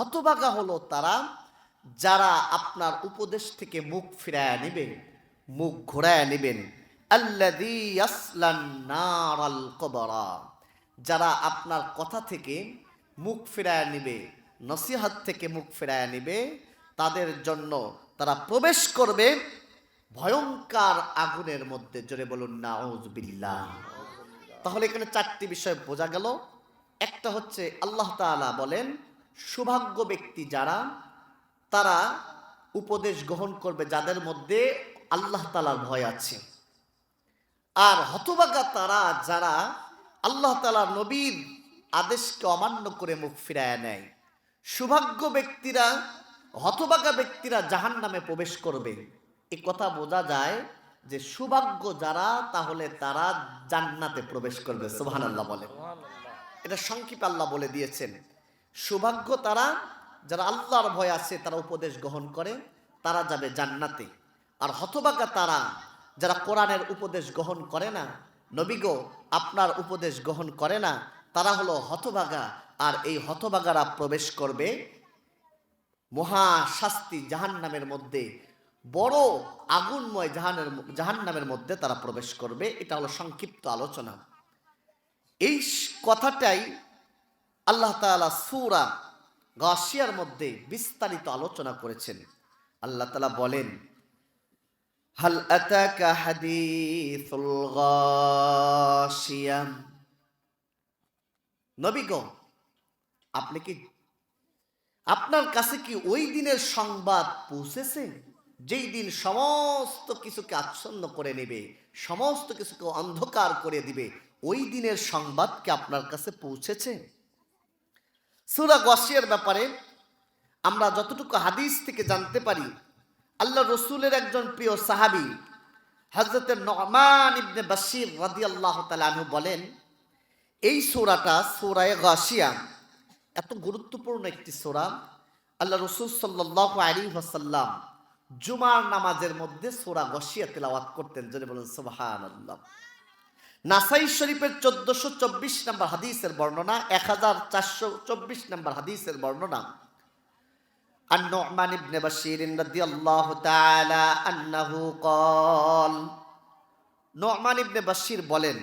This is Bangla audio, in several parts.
হতবাগা হলো তারা, যারা আপনার উপদেশ থেকে মুখ ফিরায় নেবেন, মুখ ঘোরায় নেবেন। যারা আপনার কথা থেকে মুখ ফিরায় নেবে, নসিহাত থেকে মুখ ফিরায় নেবে, তাদের জন্য তারা প্রবেশ করবে ভয়ঙ্কর আগুনের মধ্যে। জোরে বলুন নাউজবিল্লাহ তাহলে এখানে চারটি বিষয় বোঝা গেল। একটা হচ্ছে, আল্লাহ তাআলা বলেন সৌভাগ্য ব্যক্তি যারা, তারা উপদেশ গ্রহণ করবে যাদের মধ্যে আল্লাহ তালার ভয় আছে। আর হতবাগা তারা যারা আল্লাহ তালা নবীর আদেশকে অমান্য করে মুখ ফিরায় নেয়। সৌভাগ্য ব্যক্তিরা হতবাগা ব্যক্তিরা জাহান নামে প্রবেশ করবে। এ কথা বোঝা যায় যে সৌভাগ্য যারা, তাহলে তারা জান্নাতে প্রবেশ করবে। সুবহান আল্লাহ বলে। এটা সংক্ষিপে আল্লাহ বলে দিয়েছেন। সৌভাগ্য তারা, যারা আল্লাহর ভয় আছে, তারা উপদেশ গ্রহণ করে, তারা যাবে জান্নাতে। আর হতবাগা তারা, যারা কোরআনের উপদেশ গ্রহণ করে না নবীগো আপনার উপদেশ গ্রহণ করে না, তারা হলো হতবাগা আর এই হতবাগারা প্রবেশ করবে মহা শাস্তি জাহান্নামের মধ্যে, বড় আগুনময় জাহানের জাহান্নামের মধ্যে তারা প্রবেশ করবে। এটা হলো সংক্ষিপ্ত আলোচনা। এই কথাটাই আল্লাহ তাআলা সূরা গাশিয়ার মধ্যে বিস্তারিত আলোচনা করেছেন। আল্লাহ তালা বলেন, হাল আতাকা হাদিসুল গাশিয়া? নবী গো, আপনি কি, আপনার কাছে কি ওই দিনের সংবাদ পৌঁছেছে, যেই দিন সমস্ত কিছুকে আচ্ছন্ন করে নেবে, সমস্ত কিছুকে অন্ধকার করে দিবে, ওই দিনের সংবাদ কি আপনার কাছে পৌঁছেছে? সুরা গসিয়ার ব্যাপারে আমরা যতটুকু হাদিস থেকে জানতে পারি, আল্লাহ রসুলের একজন প্রিয় সাহাবী হজরতের নমান ইবনে বাশির রাদিয়াল্লাহু আল্লাহ আনহু বলেন, এই সোরাটা সোরায় গাশিয়া এত গুরুত্বপূর্ণ একটি সোরা। আল্লাহ রসুল সাল্লাহ আলী ওয়াসাল্লাম জুমার নামাজের মধ্যে সোরা গসিয়া তেলাওয়াত করতেন যদি বলেন সুবাহান আল্লাহ নাসাই শরীফের চোদ্দশো চব্বিশ নম্বর হাদিসের বর্ণনা এক হাজার চারশো চব্বিশ নম্বর হাদিসের বর্ণনা عن نعمان بن بشير رضي الله تعالى أنه قال نعمان بن بشير বলেন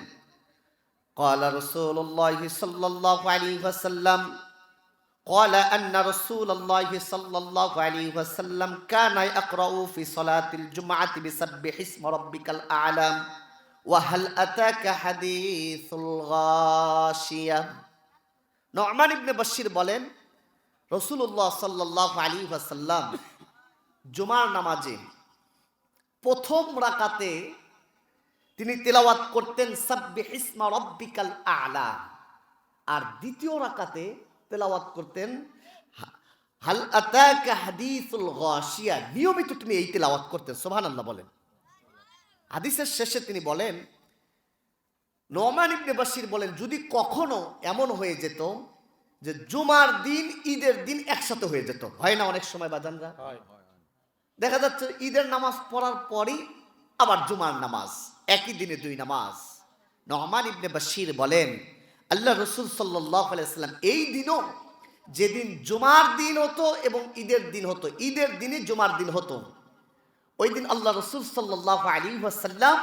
قال رسول الله صلى الله عليه وسلم قال أن رسول الله صلى الله عليه وسلم كان يقرأ في صلاة الجمعة بسبح اسم ربك الأعلى ওয়াহাল আতাকা হাদিসুল গাশিয়া। নরমান ইবনে বশির বলেন রসুল্লাহ সাল্লাহ আলী ওয়াসাল্লাম জুমার নামাজে প্রথম রাকাতে তিনি তেলাওয়াত করতেন সাব্বি ইসমা রব্বিকাল আলা। আর দ্বিতীয় রাকাতে তেলাওয়াত করতেন, হাল আতাকা হাদিসুল গাশিয়া। নিয়মিত তুমি এই তেলাওয়াত করতেন সোভান বলেন। হাদিসের শেষে তিনি বলেন নোমান ইবনে বাশির বলেন যদি কখনো এমন হয়ে যেত যে জুমার দিন ঈদের দিন একসাথে হয়ে যেত। হয় না অনেক সময় বাজানরা? দেখা যাচ্ছে ঈদের নামাজ পড়ার পরই আবার জুমার নামাজ একই দিনে দুই নামাজ। নহমান ইবনে বাশির বলেন আল্লাহ রসুল সাল্লাম এই দিনও যেদিন জুমার দিন হতো এবং ঈদের দিন হতো ঈদের দিনই জুমার দিন হতো। ওই দিন আল্লাহ রসুল সাল্লাহ আলী ওয়াসাল্লাম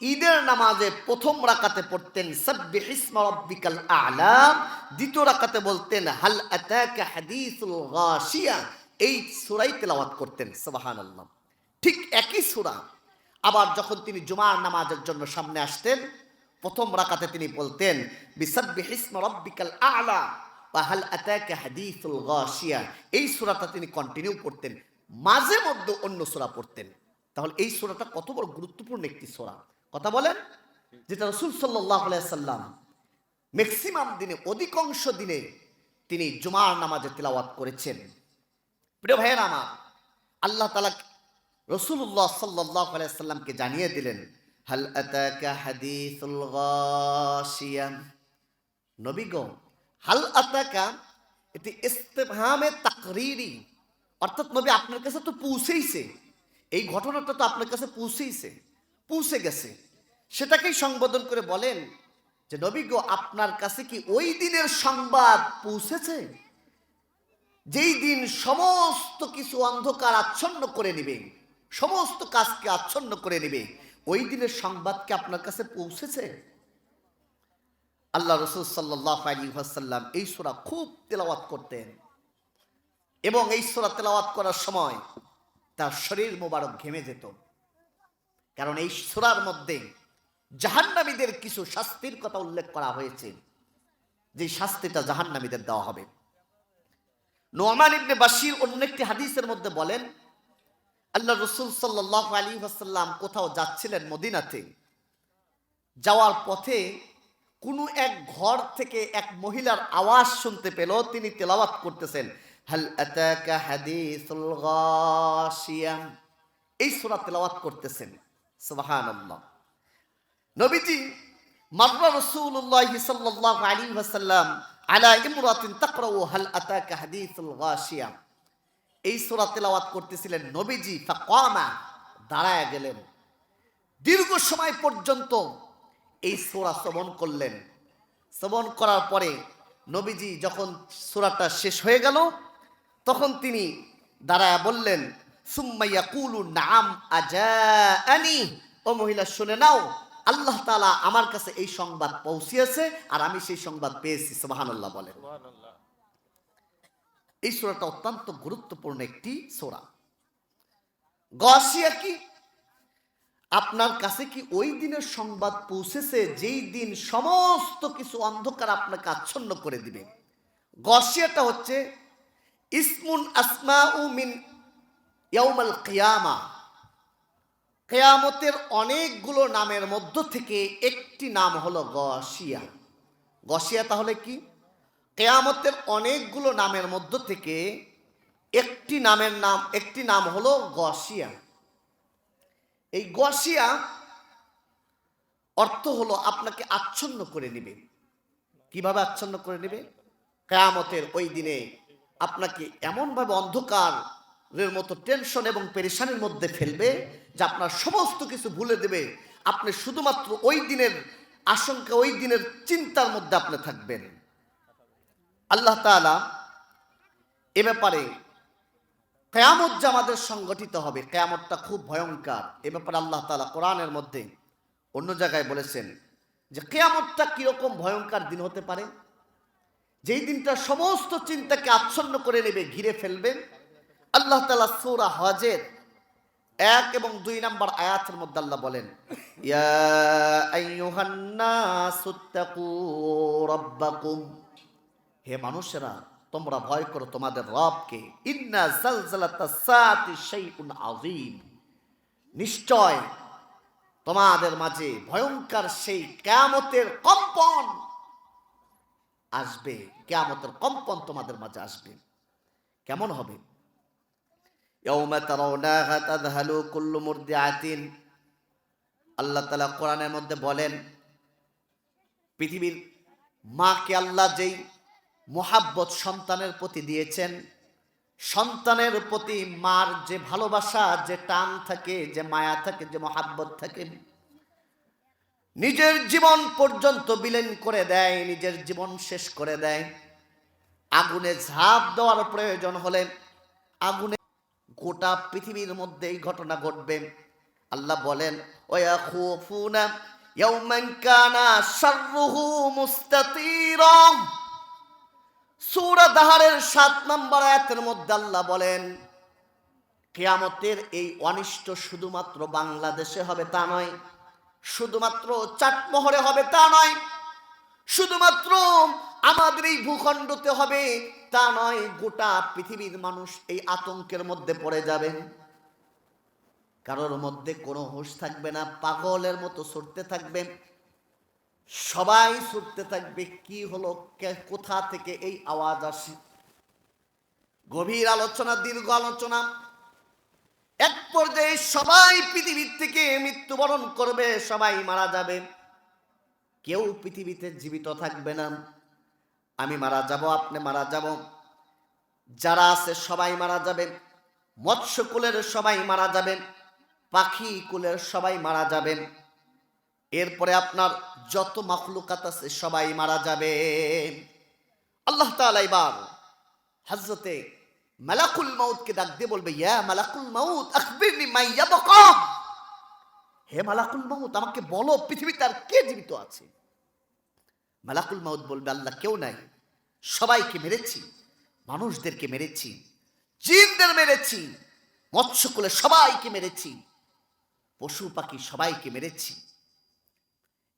ঈদের নামাজে প্রথম রাকাতে পড়তেন, সাব্বিহ ইসমা রাব্বিকাল আ'লা। দ্বিতীয় রাকাতে বলতেন, হাল আতাকা হাদিসুল গাশিয়া। এই সূরাই তেলাওয়াত করতেন, সুবহানাল্লাহ। ঠিক একই সূরা। আবার যখন তিনি জুমার নামাজের জন্য সামনে আসতেন, প্রথম রাকাতে তিনি বলতেন, বিসাব্বিহ ইসমা রাব্বিকাল আ'লা। ওয়া হাল আতাকা হাদিসুল গাশিয়া। এই সূরাটা তিনি কন্টিনিউ করতেন মাঝে মধ্যে অন্য সোরা পড়তেন। তাহলে এই সোরাটা কত বড় গুরুত্বপূর্ণ একটি সোরা। কথা বলেন? যেটা রসুল সাল্লাম ম্যাক্সিমাম দিনে, অধিকাংশ দিনে তিনি জুমার নামাজে তিলাওয়াত করেছেন। প্রিয় ভাইয়ের আমার, আল্লাহ তালা রসুল্লাহ সাল্লাহ সাল্লামকে জানিয়ে দিলেন, হাল আতাকা হাদিসুল গাশিয়া? নবী হাল আতাকা? এটি ইস্তেফহামে তাকরিরি। অর্থাৎ নবী আপনার কাছে তো পৌঁছেইছে। এই ঘটনাটা তো আপনার কাছে পৌঁছেইছে, পৌঁছে গেছে। সেটাকেই সংবোধন করে বলেন যে, নবী গো, আপনার কাছে কি ওই দিনের সংবাদ পৌঁছেছে? যেই দিন সমস্ত কিছু অন্ধকার আচ্ছন্ন করে নেবে, সমস্ত কাজকে আচ্ছন্ন করে নেবে, ওই দিনের সংবাদকে আপনার কাছে পৌঁছেছে? আল্লাহ রসুল সাল্লাহ আলী ওয়াসাল্লাম এই সোরা খুব তেলাওয়াত করতেন। এবং এই সোরা তেলাওয়াত করার সময় তার শরীর মোবারক ঘেমে যেত। কারণ এই সোরার মধ্যে জাহান্নামীদের কিছু শাস্তির কথা উল্লেখ করা হয়েছে। যে শাস্তিটা জাহান্নামীদের দেওয়া হবে। নোমান ইবনে বাশির অন্য একটি হাদিসের মধ্যে বলেন, আল্লাহ রসুল সাল্লাহ আলী ওয়াসাল্লাম কোথাও যাচ্ছিলেন মদিনাতে। যাওয়ার পথে কোনো এক ঘর থেকে এক মহিলার আওয়াজ শুনতে পেল, তিনি তেলাওয়াত করতেছেন। হাল আতাকা হাদিসুল গাশিয়া? এই সূরা তেলাওয়াত করতেছেন। সুবহানাল্লাহ। নবীজি, মাররা রাসূলুল্লাহ সাল্লাল্লাহু আলাইহি ওয়াসাল্লাম আলা ইমরাতিন তাকরাউ হাল আতাকা হাদিসুল গাশিয়া? এই সূরা তেলাওয়াত করতেছিলেন নবীজি, ফাকামা দাঁড়ায় গেলেন। দীর্ঘ সময় পর্যন্ত এই সোরা শ্রবণ করলেন। শ্রবণ করার পরে নবীজি যখন সোরাটা শেষ হয়ে গেল তখন তিনি দাঁড়ায় বললেন সুম্মাইয়া কুলু নাম আজানি ও মহিলা, শুনে নাও, আল্লাহ তাআলা আমার কাছে এই সংবাদ পৌঁছিয়েছে আর আমি সেই সংবাদ পেয়েছি। সুবহানাল্লাহ বলেন এই সোরাটা অত্যন্ত গুরুত্বপূর্ণ একটি সোরা। গসিয়া কি? আপনার কাছে কি ওই দিনের সংবাদ পৌঁছেছে যেই দিন সমস্ত কিছু অন্ধকার আপনাকে আচ্ছন্ন করে দিবে? গসিয়াটা হচ্ছে ইসমুন আসমা মিন ইয়াউমাল কিয়ামা। কেয়ামতের অনেকগুলো নামের মধ্য থেকে একটি নাম হলো গসিয়া গসিয়া তাহলে কি? কেয়ামতের অনেকগুলো নামের মধ্য থেকে একটি নামের নাম, একটি নাম হলো গসিয়া এই গসিয়া অর্থ হলো আপনাকে আচ্ছন্ন করে নেবে। কীভাবে আচ্ছন্ন করে নেবে? কেয়ামতের ওই দিনে আপনাকে এমনভাবে অন্ধকারের মতো টেনশন এবং পেরেশানির মধ্যে ফেলবে যে আপনার সমস্ত কিছু ভুলে দেবে। আপনি শুধুমাত্র ওই দিনের আশঙ্কা, ওই দিনের চিন্তার মধ্যে আপনি থাকবেন। আল্লাহ তাআলা এ ব্যাপারে কেয়ামত যে আমাদের সংগঠিত হবে, কেয়ামতটা খুব ভয়ঙ্কর। এ ব্যাপারে আল্লাহ তালা কোরআনের মধ্যে অন্য জায়গায় বলেছেন যে কেয়ামতটা কীরকম ভয়ঙ্কর দিন হতে পারে? যেই দিনটা সমস্ত চিন্তাকে আচ্ছন্ন করে নেবে, ঘিরে ফেলবে আল্লাহ তালা সৌরা হজের এক এবং দুই নাম্বার আয়াতের মধ্যে আল্লাহ বলেন হে মানুষেরা, তোমরা ভয় করো তোমাদের রবকে। ইন্না আযীম। নিশ্চয় তোমাদের মাঝে ভয়ঙ্কর সেই কিয়ামতের কম্পন আসবে। কিয়ামতের কম্পন তোমাদের মাঝে আসবে। কেমন হবে? আল্লাহ তাআলা কোরআনের মধ্যে বলেন, পৃথিবীর মাকে আল্লাহ যেই মোহাব্বত সন্তানের প্রতি দিয়েছেন, সন্তানের প্রতি মার যে ভালোবাসা, যে টান থাকে, যে মায়া থাকে, যে মহাব্বত থাকে নিজের জীবন পর্যন্ত বিলীন করে দেয়, নিজের জীবন শেষ করে দেয়। আগুনে ঝাঁপ দেওয়ার প্রয়োজন হলে আগুনে গোটা পৃথিবীর মধ্যে এই ঘটনা ঘটবে। আল্লাহ বলেন ওয়া খুফুনা ইয়াউমান কানা শাররুহু মুস্তাতিরা। সূরা দাহারের সাত নম্বর আয়াতের মধ্যে আল্লাহ বলেন, কেয়ামতের এই অনিষ্ট শুধুমাত্র বাংলাদেশে হবে তা নয় শুধুমাত্র চাটমোহরে হবে তা নয়, শুধুমাত্র আমাদের এই ভূখণ্ডতে হবে তা নয়, গোটা পৃথিবীর মানুষ এই আতঙ্কের মধ্যে পড়ে যাবেন কারোর মধ্যে কোনো হুঁশ থাকবে না, পাগলের মতো ছুটতে থাকবে। সবাই ছুটতে থাকবে, কি হলো কোথা থেকে এই আওয়াজ আসে? গভীর আলোচনা, দীর্ঘ আলোচনা এক পর্যায়ে সবাই পৃথিবীর থেকে মৃত্যুবরণ করবে, সবাই মারা যাবে। কেউ পৃথিবীতে জীবিত থাকবে না। আমি মারা যাব, আপনি মারা যাব। যারা আছে সবাই মারা যাবে। মৎস্যকুলের সবাই মারা যাবেন পাখি কুলের সবাই মারা যাবেন এরপরে আপনার যত মখলুকাত আছে সবাই মারা যাবে। আল্লাহ তাআলা এবার হজরতে মালাকুল মাউতকে ডাক দিয়ে বলবে, ইয়া মালাকুল মাউত, আখবিরনি মাইয়া বকা হে মালাকুল মাউত, আমাকে বলো, পৃথিবীতে আর কে জীবিত আছে? মালাকুল মাউত বলবে, আল্লাহ কেউ নাই। সবাইকে মেরেছি, মানুষদেরকে মেরেছি, জিনদের মেরেছি, মৎস্যকুলে সবাইকে মেরেছি, পশু পাখি সবাইকে মেরেছি।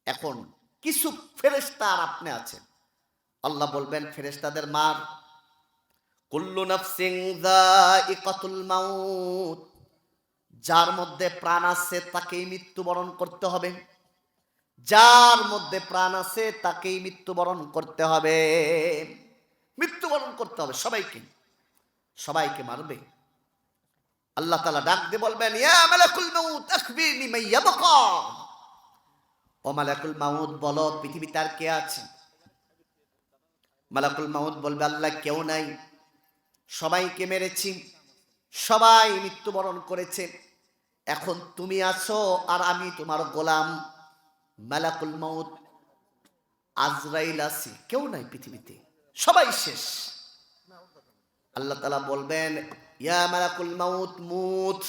এখন কিছু ফেরেস্তা আর আপনি আছেন। আল্লাহ বলবেন ফেরেস্তাদের মার কুল্লু নাফসিং যায়িকাতুল মাউত, যার মধ্যে প্রাণ আছে তাকেই মৃত্যুবরণ করতে হবে। যার মধ্যে প্রাণ আছে তাকেই মৃত্যুবরণ করতে হবে। মৃত্যুবরণ করতে হবে সবাইকে। সবাইকে মারবে। আল্লাহ তালা ডাক দিয়ে বলবেন ও মালাকুল মাউত, বলো, পৃথিবীতে আর কে আছে? মালাকুল মাউত বলবে, আল্লাহ কেউ নাই। সবাইকে মেরেছি। সবাই মৃত্যুবরণ করেছে। এখন তুমি আছো আর আমি তোমার গোলাম। মালাকুল মাউত, আজরাইল আছি। কেউ নাই পৃথিবীতে। সবাই শেষ। আল্লাহ তালা বলবেন, ইয়া মালাকুল মাউত মুত,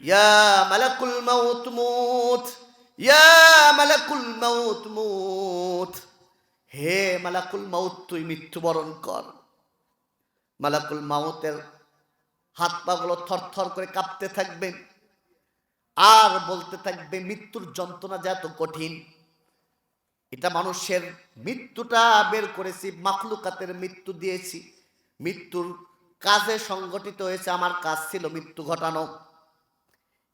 ইয়া মালাকুল মাউত মুত, ইয়া মালাকুল মাউত মুত। হে মালাকুল মাউত, তুই মৃত্যুবরণ কর। মালাকুল মাউতের হাত পাগুলো থরথর করে কাঁপতে থাকবে, আর বলতে থাকবে, মৃত্যুর যন্ত্রণা যে এত কঠিন। এটা মানুষের মৃত্যুটা বের করেছি, মাখলুকাতের মৃত্যু দিয়েছি। মৃত্যুর কাজে সংগঠিত হয়েছে, আমার কাজ ছিল মৃত্যু ঘটানো।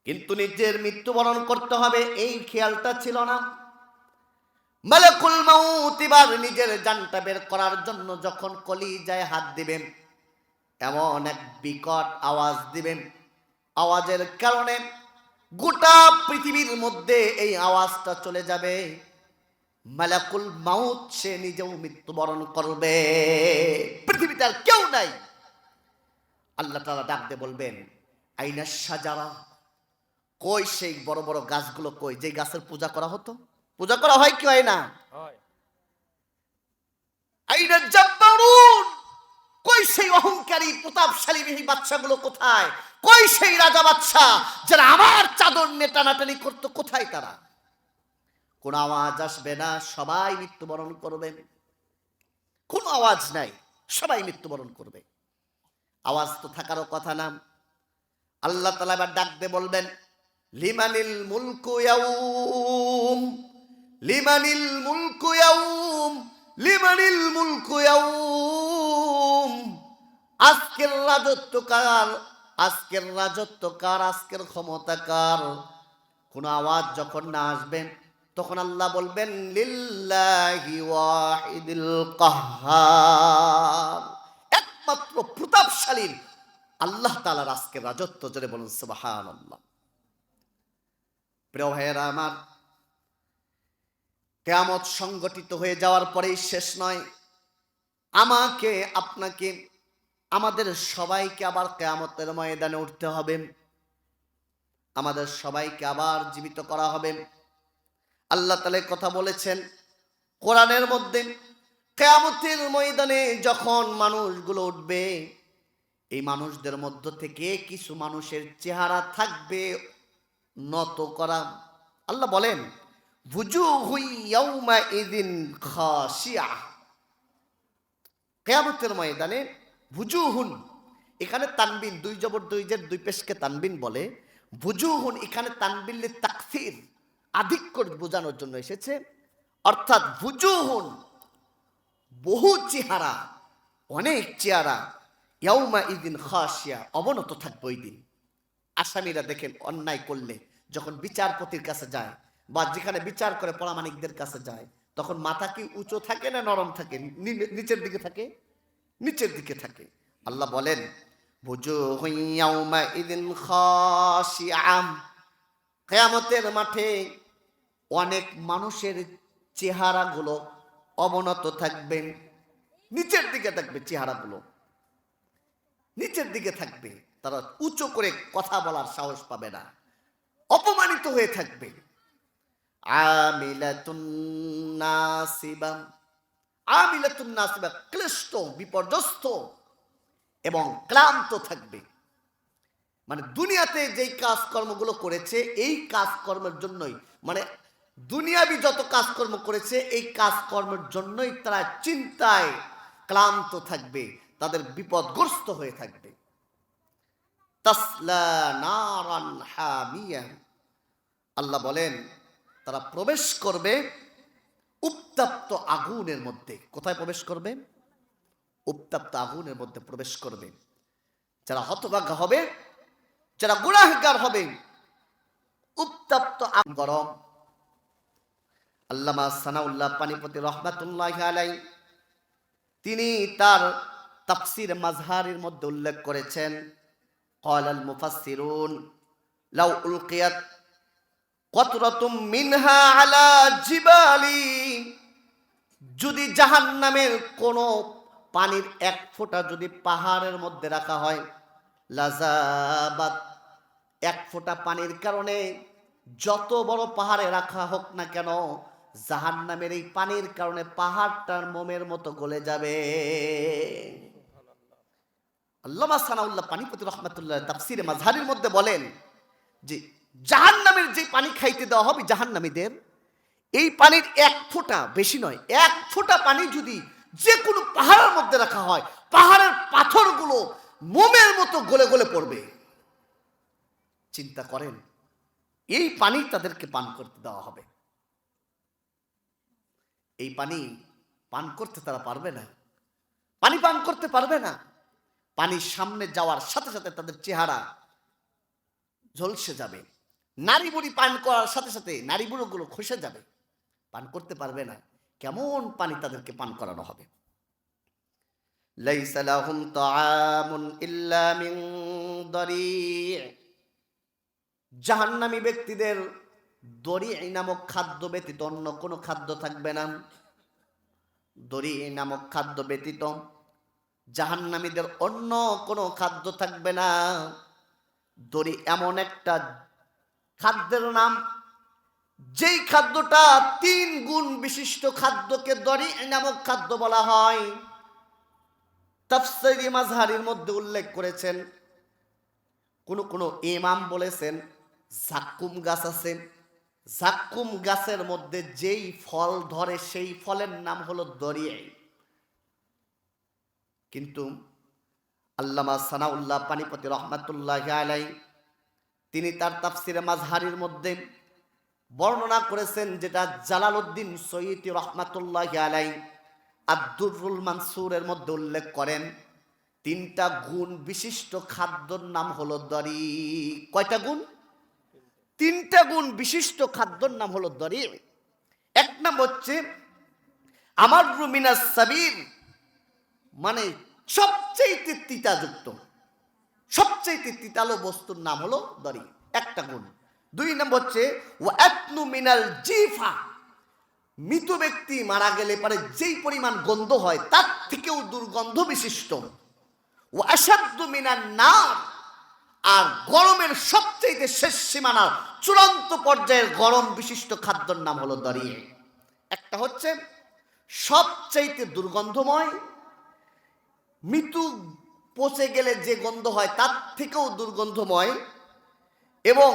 কিন্তু নিজের মৃত্যুবরণ করতে হবে, এই খেয়ালটা ছিল না। মালাকুল মাউত এবার নিজের জানটা বের করার জন্য যখন কলি যায় হাত দিবেন এমন এক বিকট আওয়াজ দিবেন। আওয়াজের কারণে গোটা পৃথিবীর মধ্যে এই আওয়াজটা চলে যাবে। মালাকুল মাউত সে নিজেও মৃত্যুবরণ করবে। পৃথিবীতে আর কেউ নাই। আল্লাহ তালা ডাক দিয়ে বলবেন আইনা সাজারা কই সেই বড় বড় গাছগুলো কই? যে গাছের পূজা করা হতো? পূজা করা হয় কি হয় না? আইনা জাব্বারুন কই সেই অহংকারী, প্রতাপশালী এই বাচ্চাগুলো কোথায়? কই সেই রাজা বাচ্চা যারা আমার চাদর নিয়ে টানাটানি করতো? কোথায় তারা? কোন আওয়াজ আসবে না, সবাই মৃত্যুবরণ করবেন কোনো আওয়াজ নাই, সবাই মৃত্যুবরণ করবে। আওয়াজ তো থাকারও কথা না। আল্লাহ তালা এবার ডাক দিয়ে বলবেন, লিমানিল মুলকু ইয়াউম, লিমানিল মুলকু ইয়াউম, লিমানিল মুলকু ইয়াউম। আজকের রাজত্ব কার? আজকের রাজত্ব কার? আজকের ক্ষমতা কার? কোন আওয়াজ যখন না আসবেন তখন আল্লাহ বলবেন একমাত্র প্রতাপশালীর আল্লাহ তাআলার আজকের রাজত্ব, জোরে বলুন, সুবহানাল্লাহ। প্রিয় ভাইয়েরা আমার, কেয়ামত সংগঠিত হয়ে যাওয়ার পরেই শেষ নয়। আমাকে, আপনাকে, আমাদের সবাইকে আবার কেয়ামতের ময়দানে উঠতে হবে। আমাদের সবাইকে আবার জীবিত করা হবে। আল্লাহ তালে কথা বলেছেন কোরআনের মধ্যে, কেয়ামতের ময়দানে যখন মানুষগুলো উঠবে, এই মানুষদের মধ্য থেকে কিছু মানুষের চেহারা থাকবে নত করা। আল্লাহ বলেন ভুজু হুই ইয়াউমা ইদিন খাসিয়া কেয়ামতের ময়দানে ভুজুহুন, এখানে তানবিন, দুই জবর দুই জের, দুই পেশকে তানবিন বলে। ভুজুহুন, এখানে তানবিল্লি তাকসির, আধিক্য বোঝানোর জন্য এসেছে। অর্থাৎ ভুজুহুন, বহু চেহারা, অনেক চেহারা, ইয়াউমা ইদিন খাসিয়া অবনত থাকবে ওই দিন। আসামিরা দেখেন, অন্যায় করলে, যখন বিচারপতির কাছে যায়, বা যেখানে বিচার করে পরামানিকদের কাছে যায় তখন মাথা কি উঁচু থাকে না নরম থাকে? নিচের দিকে থাকে? নিচের দিকে থাকে। আল্লাহ বলেন কিয়ামতের মাঠে অনেক মানুষের চেহারাগুলো অবনত থাকবে। নিচের দিকে থাকবে চেহারাগুলো। নিচের দিকে থাকবে। তারা উঁচু করে কথা বলার সাহস পাবে না। অপমানিত হয়ে থাকবে। ক্লিষ্ট, বিপর্যস্ত এবং ক্লান্ত থাকবে। মানে দুনিয়াতে যেই কাজকর্মগুলো করেছে, এই কাজকর্মের জন্যই মানে দুনিয়াবি যত কাজকর্ম করেছে, এই কাজকর্মের জন্যই তারা চিন্তায় ক্লান্ত থাকবে, তাদের বিপদগ্রস্ত হয়ে থাকবে। আল্লাহ বলেন তারা প্রবেশ করবে উত্তপ্ত আগুনের মধ্যে কোথায় প্রবেশ করবে উত্তপ্ত আগুনের মধ্যে প্রবেশ করবে যারা হতভাগ্য হবে যারা গুণাহগার হবে উত্তপ্ত আগুন গরম আল্লামা সানাউল্লাহ পানিপতি রহমাতুল্লাহ আলাই তিনি তার তাফসির মাজহারের মধ্যে উল্লেখ করেছেন قال المفسرون لو ألقيت মিনহা আলা জিবালি। যদি জাহান নামের কোনো পানির এক ফোঁটা যদি পাহাড়ের মধ্যে রাখা হয় এক ফোঁটা পানির কারণে যত বড় পাহাড়ে রাখা হোক না কেন জাহান নামের এই পানির কারণে পাহাড়টার মোমের মতো গলে যাবে। আল্লাহ সানাউল্লাহ পানিপতি রহমতুল্লাহ তাফসিরে মাঝহারির মধ্যে বলেন যে জাহান্নামের যে পানি খাইতে দেওয়া হবে জাহান্নামীদের, এই পানির এক ফোঁটা বেশি নয়, এক ফোঁটা পানি যদি যে কোনো পাহাড়ের মধ্যে রাখা হয়, পাহাড়ের পাথরগুলো মোমের মতো গলে গলে পড়বে। চিন্তা করেন, এই পানি তাদেরকে পান করতে দেওয়া হবে। এই পানি পান করতে তারা পারবে না। পানি পান করতে পারবে না। পানির সামনে যাওয়ার সাথে সাথে তাদের চেহারা ঝলসে যাবে। নারী বুড়ি পান করার সাথে সাথে নারী বুড়োগুলো খসে যাবে। পান করতে পারবে না। কেমন পানি তাদেরকে পান করানো হবে? জাহান্নামী ব্যক্তিদের দড়ি নামক খাদ্য ব্যতীত অন্য কোনো খাদ্য থাকবে না। দড়ি নামক খাদ্য ব্যতীত জাহান্নামীদের অন্য কোনো খাদ্য থাকবে না। দড়ি এমন একটা খাদ্যের নাম, যেই খাদ্যটা তিন গুণ বিশিষ্ট খাদ্যকে দড়ি নামক খাদ্য বলা হয়। তাফসিরি মাজহারির মধ্যে উল্লেখ করেছেন, কোন কোন ইমাম বলেছেন, জাক্কুম গাছ আছে। জাক্কুম গাছের মধ্যে যেই ফল ধরে, সেই ফলের নাম হলো দরিয়াই কিন্তু আল্লামা সানাউল্লাহ পানিপতি রহমাতুল্লাহ আলাই তিনি তার তাফসিরে মাজহারির মধ্যে বর্ণনা করেছেন যেটা জালালউদ্দিন সৈয়দ রহমাতুল্লাহ আলাই আব্দুরুল মানসুরের মধ্যে উল্লেখ করেন, তিনটা গুণ বিশিষ্ট খাদ্যর নাম হলো দরি। কয়টা গুণ? তিনটা গুণ বিশিষ্ট খাদ্যর নাম হলো দরি। এক নাম হচ্ছে আমার রুমিনা সাবির মানে সবচেয়ে তিতাযুক্ত। সবচেয়ে তিতালো বস্তুর নাম হলো দরি একটা গুণ। দুই নম্বর হচ্ছে ও এতনু মিনাল জিফা। মৃত ব্যক্তি মারা গেলে পরে যেই পরিমাণ গন্ধ হয়, তার থেকেও দুর্গন্ধ বিশিষ্ট। ও আসাধ্য মিনার নাম আর গরমের সবচেয়ে শেষ সীমানার চূড়ান্ত পর্যায়ের গরম বিশিষ্ট খাদ্যর নাম হলো দরিয়ে একটা হচ্ছে, সবচাইতে দুর্গন্ধময়, মৃত্যু পচে গেলে যে গন্ধ হয় তার থেকেও দুর্গন্ধময় এবং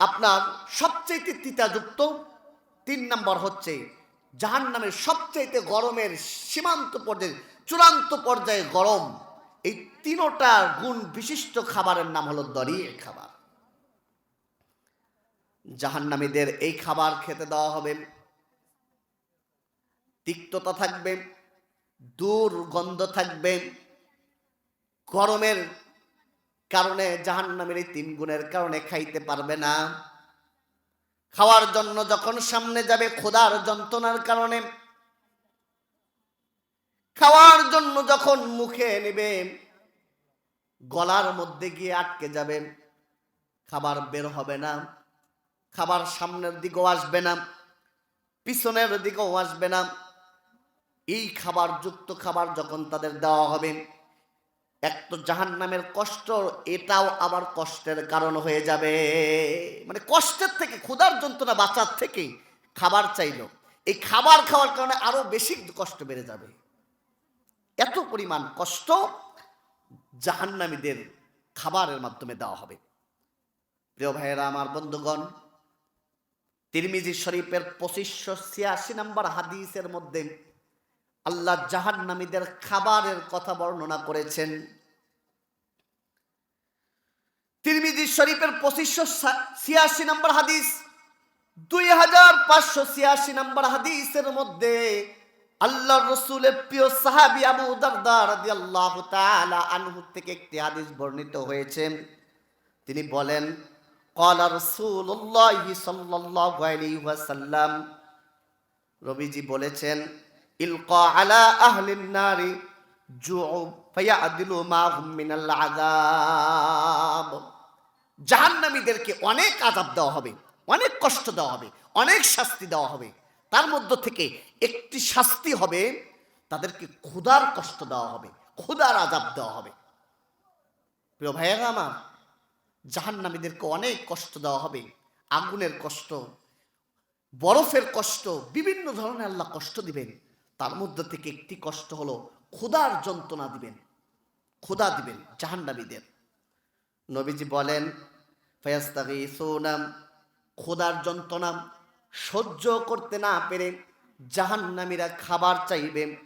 আপনার সবচাইতে তিতাযুক্ত তিন নম্বর হচ্ছে জাহান নামের সবচাইতে গরমের সীমান্ত পর্যায়ে, চূড়ান্ত পর্যায়ে গরম। এই তিনোটা গুণ বিশিষ্ট খাবারের নাম হলো দরিয়ে খাবার। জাহান্নামীদের এই খাবার খেতে দেওয়া হবে। তিক্ততা থাকবে, দুর্গন্ধ থাকবে গরমের কারণে জাহান্নামের এই তিন গুণের কারণে খাইতে পারবে না। খাওয়ার জন্য যখন সামনে যাবে খোদার যন্ত্রণার কারণে। খাওয়ার জন্য যখন মুখে নেবে, গলার মধ্যে গিয়ে আটকে যাবে, খাবার বের হবে না। খাবার সামনের দিকেও আসবে না, পিছনের দিকেও আসবে না। এই খাবার যুক্ত খাবার যখন তাদের দেওয়া হবে এক তো জাহান নামের কষ্ট, এটাও আবার কষ্টের কারণ হয়ে যাবে। মানে কষ্টের থেকে, ক্ষুধার যন্ত্রণা বাঁচার থেকে খাবার চাইলো। এই খাবার খাওয়ার কারণে আরও বেশি কষ্ট বেড়ে যাবে। এত পরিমাণ কষ্ট জাহান্নামীদের খাবারের মাধ্যমে দেওয়া হবে। প্রিয় ভাইয়েরা, আমার বন্ধুগণ, তিরমিজি শরীফের পঁচিশশো ছিয়াশি নম্বর হাদিসের মধ্যে আল্লাহ জাহান্নামীদের খাবারের কথা বর্ণনা করেছেন। তিরমিজি শরীফের পঁচিশশো ছিয়াশি নম্বর হাদিস, দুই হাজার পাঁচশো ছিয়াশি নম্বর হাদিসের মধ্যে আল্লাহ রসুলের প্রিয় সাহাবি আবু দারদার আল্লাহ আনহু থেকে একটি হাদিস বর্ণিত হয়েছে। তিনি বলেন কলা রসুল্লাহ সাল্লাহ রবিজি বলেছেন ইলকা আলা আহলিন নারি জুউ ফায়াদিলু মা হুম মিনাল আযাব। জাহান্নামীদেরকে অনেক আযাব দেওয়া হবে, অনেক কষ্ট দেওয়া হবে, অনেক শাস্তি দেওয়া হবে। তার মধ্য থেকে একটি শাস্তি হবে, তাদেরকে ক্ষুধার কষ্ট দেওয়া হবে, ক্ষুধার আযাব দেওয়া হবে। প্রিয় ভাইয়েরা আমার, জাহান্নামীদেরকে অনেক কষ্ট দেওয়া হবে, আগুনের কষ্ট, বরফের কষ্ট, বিভিন্ন ধরনের আল্লাহ কষ্ট দিবেন। তার মধ্যে থেকে একটি কষ্ট হলো ক্ষুধার যন্ত্রণা দিবেন, ক্ষুধা দিবেন জাহান্নামীদের। নবীজি বলেন ফয়াস্তাগি ক্ষুধার যন্ত্রণা সহ্য করতে না পেরে জাহান্নামীরা খাবার চাইবে।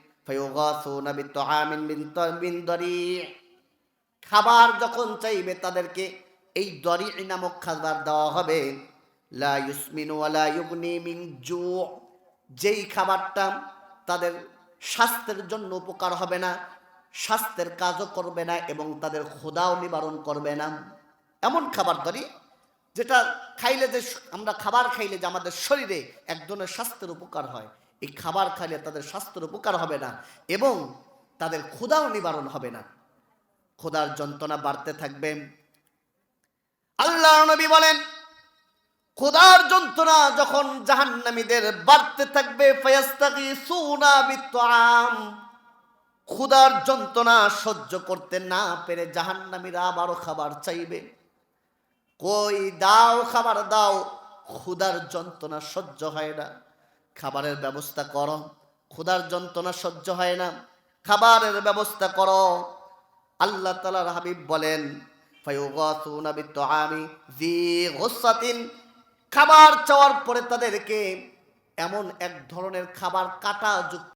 খাবার যখন চাইবে তাদেরকে এই দরি নামক খাবার দেওয়া হবে। যেই খাবারটা তাদের স্বাস্থ্যের জন্য উপকার হবে না, স্বাস্থ্যের কাজও করবে না এবং তাদের ক্ষুধাও নিবারণ করবে না। এমন খাবার দরি যেটা খাইলে যে আমরা খাবার খাইলে যে আমাদের শরীরে এক ধরনের স্বাস্থ্যের উপকার হয়, এই খাবার খাইলে তাদের স্বাস্থ্যের উপকার হবে না এবং তাদের ক্ষুধাও নিবারণ হবে না। খোদার যন্ত্রণা বাড়তে থাকবে। আল্লাহ নবী বলেন খোদার যন্ত্রণা যখন জাহান্নামীদের বাড়তে থাকবে বিত্তাম ক্ষুধার যন্ত্রণা সহ্য করতে না পেরে জাহান্নামীরা আবারও খাবার চাইবে। কই দাও, খাবার দাও। ক্ষুধার যন্ত্রণা সহ্য হয় না। খাবারের ব্যবস্থা করো। ক্ষুধার যন্ত্রণা সহ্য হয় না। খাবারের ব্যবস্থা করো। আল্লাহ তালার হাবিব বলেন খাবার চাওয়ার পরে তাদেরকে এমন এক ধরনের খাবার কাটা যুক্ত